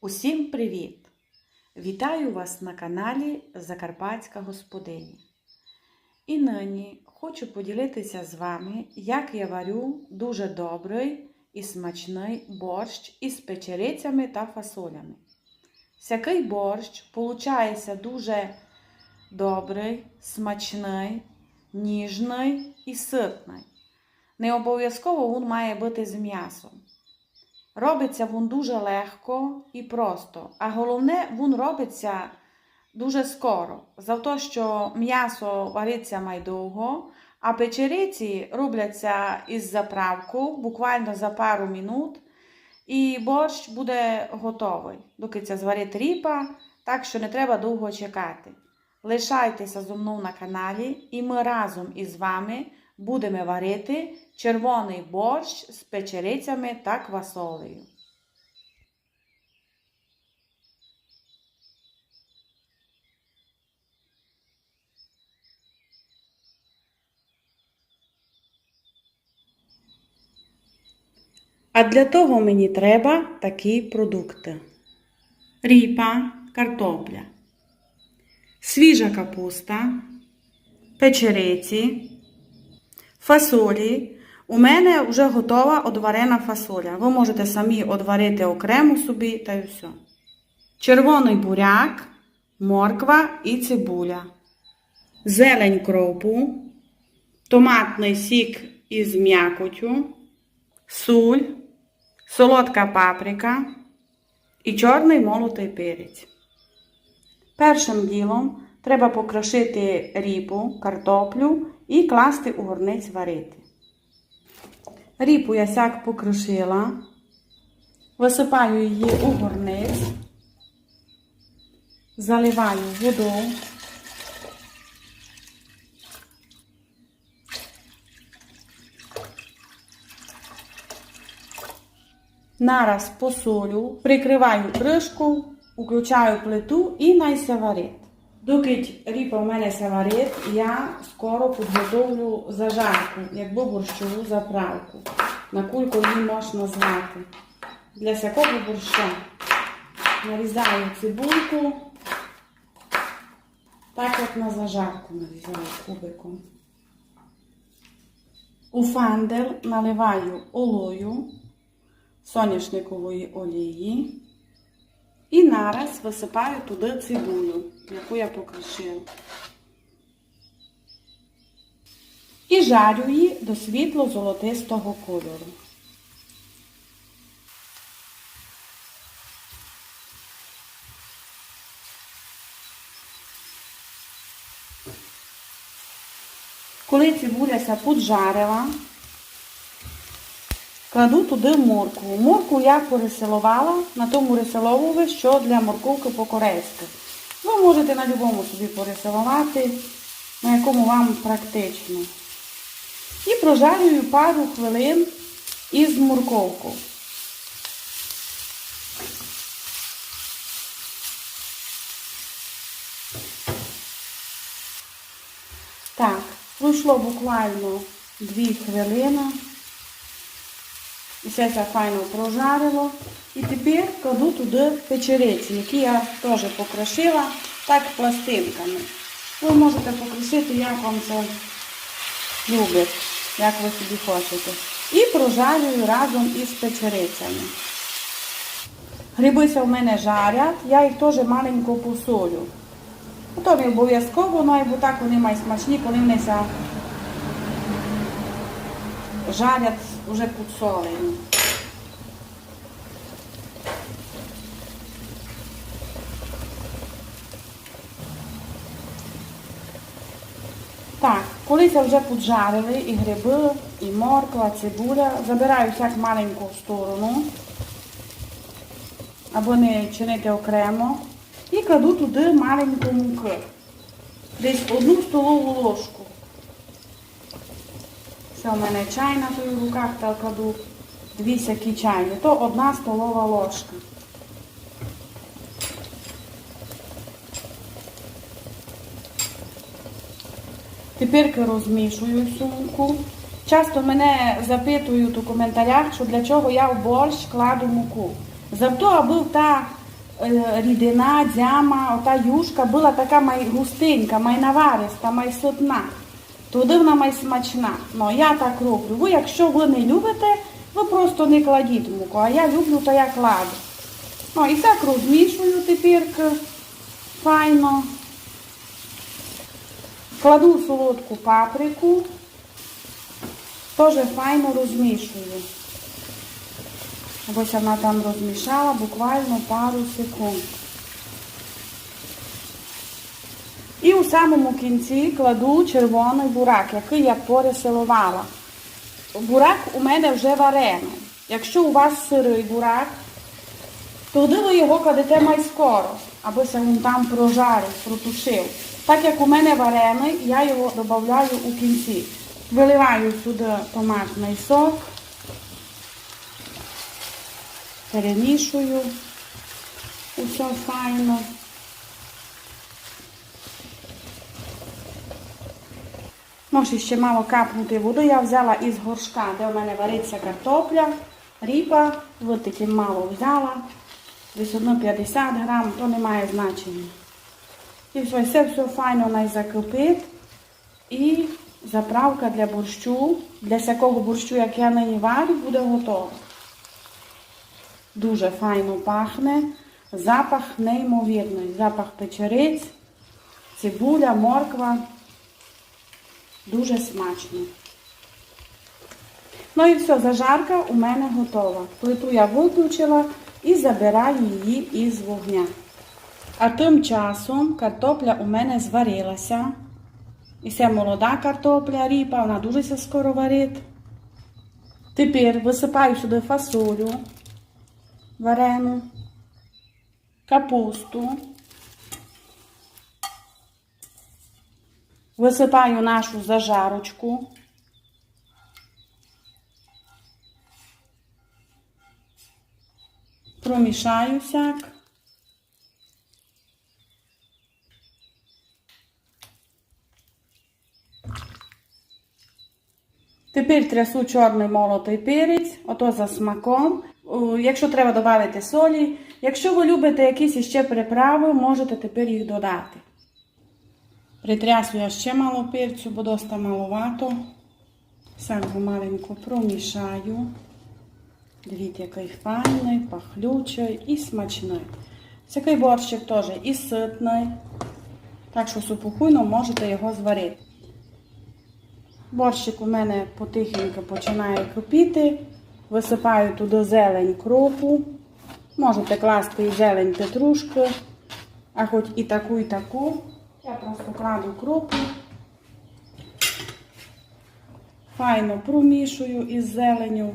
Усім привіт! Вітаю вас на каналі Закарпатська Господиня. І нині хочу поділитися з вами, як я варю дуже добрий і смачний борщ із печерицями та фасолями. Всякий борщ получається дуже добрий, смачний, ніжний і ситний. Не обов'язково він має бути з м'ясом. Робиться він дуже легко і просто, а головне, він робиться дуже скоро, за те, що м'ясо вариться май довго, а печериці робляться із заправку буквально за пару минут, і борщ буде готовий, доки це зварить ріпа, так що не треба довго чекати. Лишайтеся зо мною на каналі, і ми разом із вами будемо варити червоний борщ з печерицями та квасолею. А для того мені треба такі продукти: ріпа, картопля, свіжа капуста, печериці, фасолі. У мене вже готова одварена фасоля. Ви можете самі одварити окремо собі та й все. Червоний буряк, морква і цибуля, зелень кропу, томатний сік із м'якотю, суль, солодка паприка і чорний молотий перець. Першим ділом треба покрошити ріпу, картоплю і класти у горниць варити. Ріпу я сяк покрошила, висипаю її у горниць, заливаю воду. Нараз посолю, прикриваю кришку, включаю плиту і найся варить. Доки ріпа в мене се я скоро підготовлю зажарку, якби борщову заправку. На кульку її можна звати. Для всякого борща нарізаю цибульку, так як на зажарку нарізаю кубиком. У фандер наливаю олою соняшникової олії. І нараз висипаю туди цибулю, яку я покришила. І жарю її до світло-золотистого кольору. Коли цибуля поджарила, Кладу туди моркву. Моркву я переселувала на тому ресиловуві, що для морковки по-корейськи. Ви можете на будь-якому собі переселувати, на якому вам практично. І прожарюю пару хвилин із морковку. Так, пройшло буквально 2 хвилини. І все це файно прожарило. І тепер кладу туди печериці, які я теж покрошила так пластинками. Ви можете покрошити, як вам це любить, як ви собі хочете. І прожарюю разом із печерицями. Грибися в мене жарять, я їх теж маленько посолю. То не обов'язково, ну, так вони мають смачні, коли вони жарять вже підсолені. Так, коли це вже поджарили і гриби, і морква, цибуля, забираю всяк маленьку в сторону, або не чинити окремо. І кладу туди маленьку муки. Десь одну столову ложку. Це у мене чайна то в руках та кладу дві сякі чайні. То одна столова ложка. Тепер розмішую всю муку. Часто мене запитують у коментарях, що для чого я в борщ кладу муку. Завто, аби та е, рідина, дзяма, ота юшка була така май густенька, май навариста, май сотна. Туди вона май смачна. Ну, я так роблю. Ви, якщо ви не любите, ви просто не кладіть муку, а я люблю, то я кладу. Ну, і так розмішую тепер файно. Кладу солодку паприку, теж файно розмішую. Ось вона там розмішала буквально пару секунд. І у самому кінці кладу червоний бурак, який я пересилувала. Бурак у мене вже варений. Якщо у вас сирий бурак, тоді ви його кладете май аби се він там прожарив, протушив. Так як у мене варений, я його додаю у кінці. Виливаю сюди томатний сок, перемішую усе файно. Може ще мало капнути воду. Я взяла із горшка, де у мене вариться картопля, ріпа, от таки мало взяла. Десь одно 50 грам, то не має значення. І все, все, все файно най закипить. І заправка для борщу, для всякого борщу, як я нині варю, буде готова. Дуже файно пахне. Запах неймовірний. Запах печериць, цибуля, морква. Дуже смачно. Ну і все, зажарка у мене готова. Плиту я виключила і забираю її із вогня. А тим часом картопля у мене зварилася. І це молода картопля, ріпа, вона дуже скоро варить. Тепер висипаю сюди фасолю варену, капусту. Висипаю нашу зажарочку. Промішаю всяк. Тепер трясу чорний молотий перець, ото за смаком. Якщо треба додати солі. Якщо ви любите якісь іще приправи, можете тепер їх додати. Притрясу я ще мало перцю, бо доста маловато. Сам його маленько промішаю. Дивіться, який файний, пахлючий і смачний. Цей борщик теж і ситний. Так що супокійно можете його зварити. Борщик у мене потихеньку починає кипіти. Висипаю туди зелень кропу. Можете класти і зелень петрушки, а хоч і таку, і таку. Я просто кладу кропу. Файно промішую із зеленю.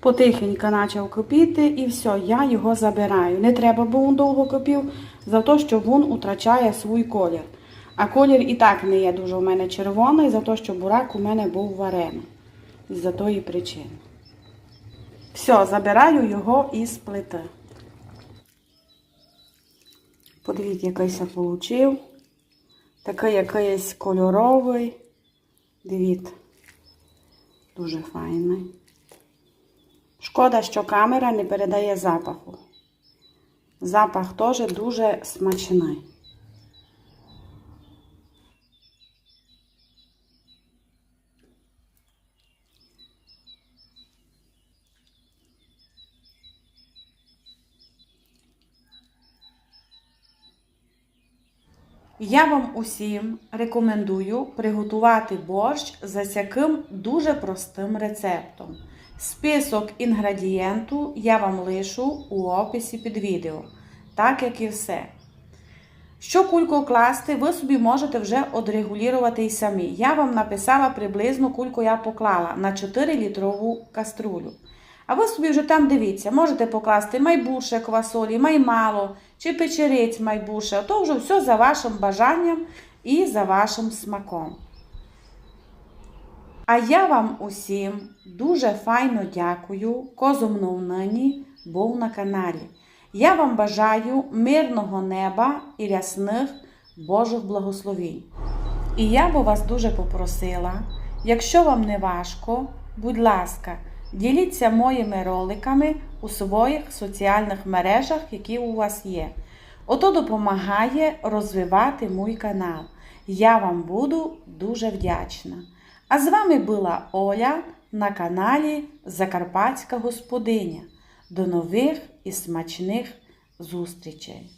Потихеньку почав кипіти і все, я його забираю. Не треба, бо він довго кипів, за те, що він втрачає свій колір. А колір і так не є дуже у мене червоний, за те, що бурак у мене був варений. З-за тої причини. Все, забираю його із плити. Подивіться, який я получив. Такий якийсь кольоровий. Дивіться. Дуже файний. Шкода, що камера не передає запаху. Запах теж дуже смачний. Я вам усім рекомендую приготувати борщ за таким дуже простим рецептом. Список інгредієнту я вам лишу у описі під відео, так як і все. Що кульку класти, ви собі можете вже одрегулювати і самі. Я вам написала приблизно кульку я поклала на 4 літрову каструлю. А ви собі вже там дивіться, можете покласти майбуше квасолі, маймало чи печериць майбуше. То вже все за вашим бажанням і за вашим смаком. А я вам усім дуже файно дякую, козу мнув нині був на каналі. Я вам бажаю мирного неба і рясних Божих благословінь. І я би вас дуже попросила, якщо вам не важко, будь ласка, Діліться моїми роликами у своїх соціальних мережах, які у вас є. Ото допомагає розвивати мій канал. Я вам буду дуже вдячна. А з вами була Оля на каналі Закарпатська Господиня. До нових і смачних зустрічей!